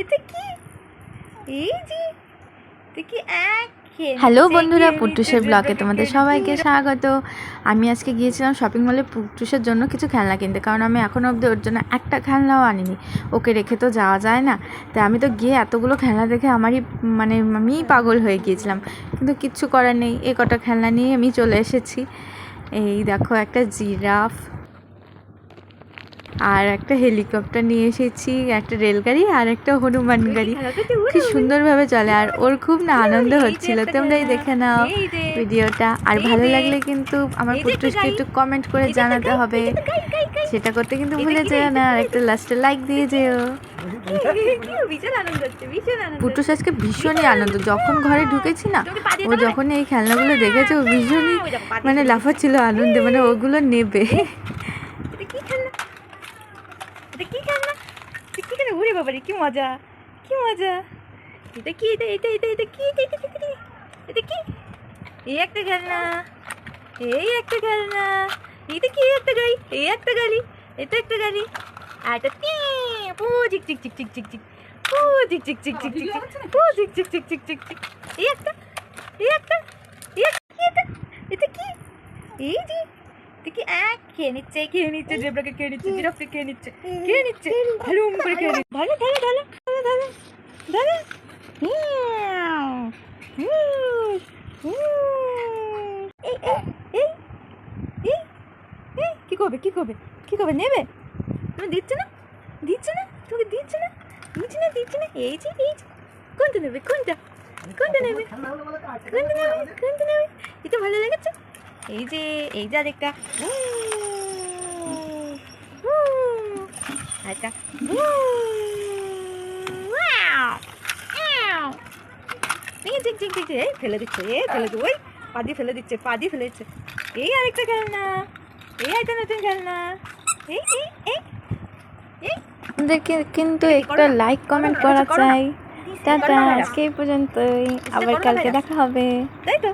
এটা কি? এই যে এটা কি এক হ্যালো বন্ধুরা নিচ্ছে, ব্লগে তোমাদের সবাইকে স্বাগত। আমি আজকে গিয়েছিলাম শপিং মলে পুট্টুসের জন্য কিছু খেলনা কিনতে কারণ আমি এখনও অবধি ওর জন্য একটা খেলনাও আনিনি। ওকে রেখে তো যাওয়া যায় না। তাই আমি তো গিয়ে এতগুলো খেলনা দেখে আমারই মানে আমিই পাগল হয়ে গিয়েছিলাম। কিন্তু কিচ্ছু করার নেই এ কটা খেলনা নিয়ে আমি চলে এসেছি। এই দেখো একটা জিরাফ। আর একটা হেলিকপ্টার নিয়ে এসেছি একটা রেলগাড়ি আর একটা হনুমান গাড়ি। কি সুন্দরভাবে চলে আর ওর খুব না আনন্দ হচ্ছিল তোমরাই দেখে নাও ভিডিওটা। আর ভালো লাগলে কিন্তু আমার যে একটা কমেন্ট করে জানাতে হবে। সেটা করতে কিন্তু ভুলে যেও না আর একটা লাস্টে লাইক দিয়ে যেও। পুটুস আজকে ভীষণই আনন্দ যখন ঘরে ঢুকেছি না ও? যখন এই খেলনাগুলো দেখেছে ও ভীষণই পা দিয়ে মানে। লাফাচ্ছিল আনন্দে মানে ওগুলো নেবে। এটা কি খেলনা এটা কি খেলনা উড়ে বাবারে কি মজা কি মজা এটা কি এটা এটা এটা এটা কি এটা এটা এটা? এটা কি এই একটা খেলনা এই একটা খেলনা এটা কি একটা গাড়ি এই একটা গাড়ি এটা একটা গাড়ি আর এটা পু চিক চিক চিক চিক চিক চিক পু চিক চিক চিক চিক চিক পু চিক চিক চিক চিক চিক চিক এই একটা এই একটা এই একটা কি এটা এটা কি এই যে দেখি এক খেয়ে নিচ্ছে খেয়ে নিচ্ছে জেব্রাকে খেয়ে নিচ্ছে জিরাফকে খেয়ে নিচ্ছে খেয়ে নিচ্ছে হালুম করে খেয়ে নিচ্ছে। এই এই এই এই এই কি করবে কি করবে কি করবে নেবে? তুমি দিচ্ছে না দিচ্ছে না তুমি দিচ্ছে না দিচ্ছে না দিচ্ছে না এই যে এই যে কোনটা নেবে কোনটা কোনটা নেবে কোনটা নেবে কোনটা নেবে এটা ভালো লেগেছে? এই যে এই যে আরেকটা। আরেকটা। এই ফেলে দিচ্ছে এই ফেলে দিচ্ছে ওই পা দিয়ে ফেলে দিচ্ছে পা দিয়ে ফেলে দিচ্ছে। এই আরেকটা খেলনা এই একটা নতুন খেলনা। এই এই এই এই। আমাদেরকে কিন্তু একটা লাইক কমেন্ট করা চাই। টাটা। আজকে এই পর্যন্তই। আবার কালকে দেখা হবে। তাই তো।